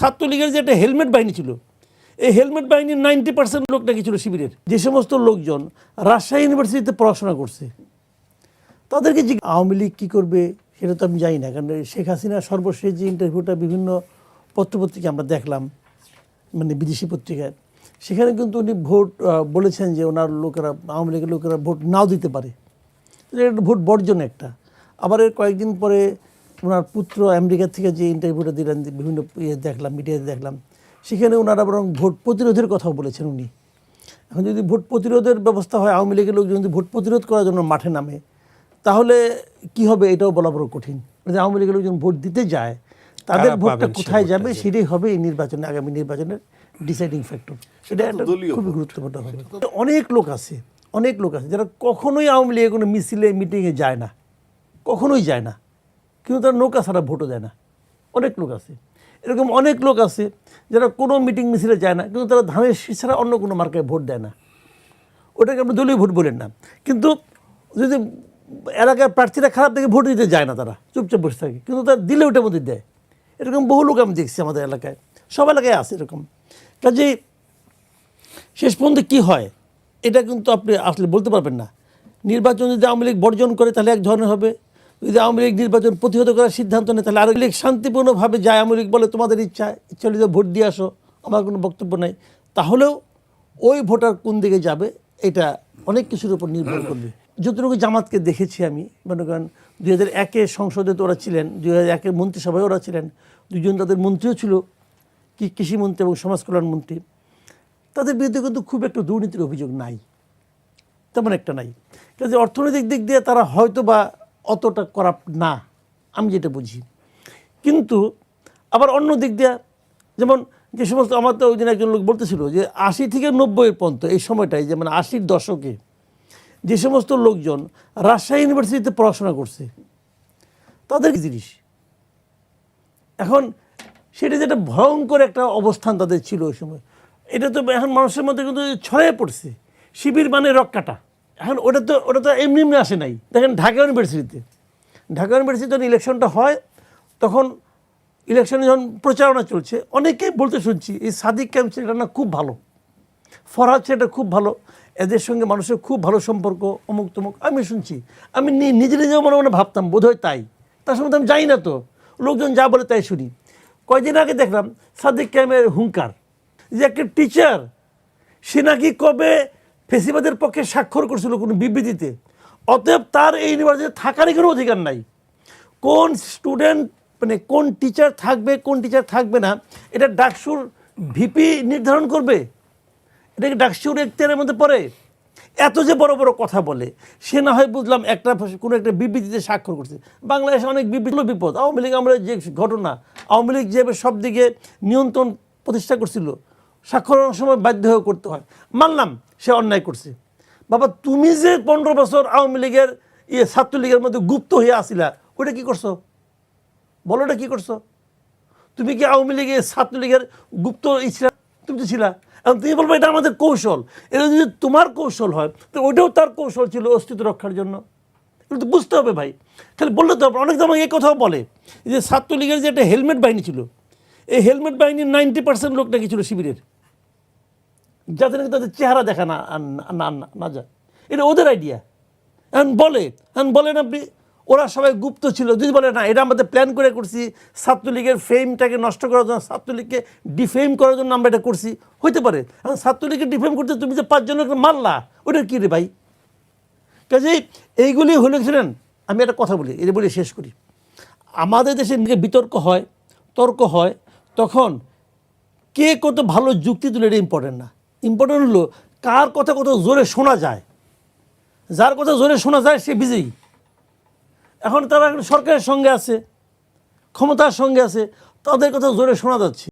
ছাত্রলীগের যে একটা হেলমেট বাহিনী ছিল, এই হেলমেট বাহিনীর নাইনটি পার্সেন্ট লোক নাকি ছিল শিবিরের। যে সমস্ত লোকজন রাজশাহী ইউনিভার্সিটিতে পড়াশোনা করছে, তাদেরকে যে আওয়ামী লীগ কী করবে সেটা তো আমি জানি না, কারণ শেখ হাসিনা সর্বশেষ যে ইন্টারভিউটা বিভিন্ন পত্রপত্রিকা আমরা দেখলাম মানে বিদেশি পত্রিকায়, সেখানে কিন্তু উনি ভোট বলেছেন যে ওনার লোকেরা, আওয়ামী লীগের লোকেরা ভোট নাও দিতে পারে। ভোট বর্জন একটা। আবার এর কয়েকদিন পরে ওনার পুত্র আমেরিকা থেকে যে ইন্টারভিউটা দিলেন বিভিন্ন ইয়ে দেখলাম মিডিয়াতে দেখলাম সেখানে ওনারা বরং ভোট প্রতিরোধের কথাও বলেছেন উনি। এখন যদি ভোট প্রতিরোধের ব্যবস্থা হয় আওয়ামী লীগের লোকজন যদি ভোট প্রতিরোধ করার জন্য মাঠে নামে তাহলে কি হবে এটাও বলা বড় কঠিন। যে আওয়ামী লীগের লোকজন ভোট দিতে যায় তাদের ভোটটা কোথায় যাবে সেটাই হবে এই নির্বাচনে আগামী নির্বাচনের ডিসাইডিং ফ্যাক্টর এটা একটা খুবই গুরুত্বপূর্ণ হবে। অনেক লোক আছে অনেক লোক আছে যারা কখনোই আওয়ামী লীগের কোনো মিছিলে মিটিংয়ে যায় না। কখনোই যায় না। কিন্তু তারা নৌকা ছাড়া ভোটও দেয় না। অনেক লোক আছে। এরকম অনেক লোক আছে যারা কোনো মিটিং মিছিলে যায় না, কিন্তু তারা ধানের শীষ ছাড়া অন্য কোনো মার্কায় ভোট দেয় না। ওটাকে আপনি দলীয় ভোট বলেন না। কিন্তু যদি এলাকার প্রার্থীরা খারাপ দেখে ভোট দিতে যায় না তারা, চুপচাপ বসে থাকে, কিন্তু তারা দিলে ওটার মধ্যে দেয়। এরকম বহু লোক আমি দেখছি আমাদের এলাকায়। সব এলাকায় আছে এরকম। কাজেই শেষ পর্যন্ত কী হয়, এটা কিন্তু আপনি আসলে বলতে পারবেন না। নির্বাচন যদি আওয়ামী লীগ বর্জন করে তাহলে এক ধরনের হবে। যদি আওয়ামী লীগ নির্বাচন প্রতিহত করার সিদ্ধান্ত নেয়, তাহলে আরও লীগ শান্তিপূর্ণভাবে যায়, আওয়ামী লীগ বলে তোমাদের ইচ্ছা ইচ্ছা হলে ভোট দিয়ে আসো, আমার কোনো বক্তব্য নাই। তাহলেও ওই ভোটার কোন দিকে যাবে, এটা অনেক কিছুর উপর নির্ভর করবে। যতটুকু জামাতকে দেখেছি আমি, মনে করেন দুই হাজার একে সংসদে তো ওরা ছিলেন, দুই হাজার একের মন্ত্রিসভায় ওরা ছিলেন দুজন তাদের মন্ত্রীও ছিল, কি কৃষিমন্ত্রী এবং সমাজ কল্যাণ মন্ত্রী, তাদের বিরুদ্ধে কিন্তু খুব একটা দুর্নীতির অভিযোগ নাই। তেমন একটা নাই। কাজে অর্থনৈতিক দিক দিয়ে তারা হয়তো বা অতটা করাপ্ট না। আমি যেটা বুঝি। কিন্তু আবার অন্য দিক দিয়ে, যেমন যে সমস্ত আমার তো ওই দিন একজন লোক বলতেছিল যে আশি থেকে নব্বই পর্যন্ত এই সময়টাই যে মানে আশির দশকে যে সমস্ত লোকজন রাজশাহী ইউনিভার্সিটিতে পড়াশোনা করছে, তাদের জিনিস? এখন সেটা যেটা ভয়ঙ্কর একটা অবস্থান তাদের ছিল ওই সময়। এটা তো এখন মানুষের মধ্যে কিন্তু ছড়িয়ে পড়ছে। শিবির মানে রক্কাটা। এখন ওটা তো ওটা তো এমনি এমনি আসে নাই। দেখেন ঢাকা ইউনিভার্সিটিতে। ঢাকা ইউনিভার্সিটিতে যখন ইলেকশনটা হয়, তখন ইলেকশনে যখন প্রচারণা চলছে অনেকেই বলতে শুনছি, এই সাদিক ক্যাম্প ছেলেটা না খুব ভালো। ফরহাদ ছেলেটা খুব ভালো। এদের সঙ্গে মানুষের খুব ভালো সম্পর্ক, অমুক তমুক। আমি শুনছি, আমি নিজে নিজেও মনে মনে ভাবতাম, বোধহয় তাই। তার সঙ্গে আমি যাই না তো। লোকজন যা বলে তাই শুনি। কয়দিন আগে দেখলাম, সাদিক ক্যামের হুঙ্কার, যে একটা টিচার সে নাকি কবে ফেসিবাদের পক্ষে স্বাক্ষর করছিল কোনো বিবৃতিতে। অতএব তার এই ইউনিভার্সিটিতে থাকারই কোনো অধিকার নাই। কোন স্টুডেন্ট মানে কোন টিচার থাকবে, কোন টিচার থাকবে না, এটা ডাকসুর ভিপি নির্ধারণ করবে। এটা কি ডাকসুর এখতিয়ারের মধ্যে পড়ে? এত যে বড় বড় কথা বলে, সে না হয় বুঝলাম একটা কোনো একটা বিবৃতিতে স্বাক্ষর করছে। বাংলাদেশে অনেক বিবৃতি বিপদ। আওয়ামী লীগ আমরা যে ঘটনা, আওয়ামী লীগ যেভাবে সব দিকে নিয়ন্ত্রণ প্রতিষ্ঠা করছিল স্বাক্ষরের সময় বাধ্য হয়ে করতে হয়। মানলাম, সে অন্যায় করছে। বাবা, তুমি যে পনেরো বছর আওয়ামী লীগের ইয়ে ছাত্রলীগের মধ্যে গুপ্ত হয়ে আসিলা ওটা কি করছ? বলো ওটা কি করছ? তুমি কি আওয়ামী লীগের ছাত্রলীগের গুপ্ত ই ছিলা? তুমি তো ছিলা। এখন তুমি বলব এটা আমাদের কৌশল। এটা যদি তোমার কৌশল হয়, তো ওইটাও তার কৌশল ছিল অস্তিত্ব রক্ষার জন্য। এগুলো তো বুঝতে হবে ভাই। তাহলে বললে তো অনেক আমাকে এই কথাও বলে যে ছাত্রলীগের যে একটা হেলমেট বাহিনী ছিল, এই হেলমেট বাহিনীর নাইনটি পার্সেন্ট লোক নাকি ছিল শিবিরের। যাতে নাকি তাদের চেহারা দেখা না না- যায়। এটা ওদের আইডিয়া এখন বলে, এখন বলেন আপনি, ওরা সবাই গুপ্ত ছিল। যদি বলে, না, এটা আমাদের প্ল্যান করে করছি, ছাত্রলীগের ফেমটাকে নষ্ট করার জন্য, ছাত্রলীগকে ডিফেম করার জন্য আমরা এটা করছি। হইতে পারে। এখন ছাত্রলীগকে ডিফেম করতে তুমি যে পাঁচজনকে মারলা ওটা কী রে ভাই? কাজেই এইগুলি হলে ছিলেন আমি একটা কথা বলি, এটা বলে শেষ করি। আমাদের দেশে বিতর্ক হয়, তর্ক হয়, তখন কে কত ভালো যুক্তি তুলে এটা ইম্পর্টেন্ট না। ইম্পর্টেন্ট হলো কার কথা কত জোরে শোনা যায়। যার কথা জোরে শোনা যায়, সে বিজয়ী। এখন তারা সরকারের সঙ্গে আছে, ক্ষমতার সঙ্গে আছে, তাদের কথা জোরে শোনা যাচ্ছে।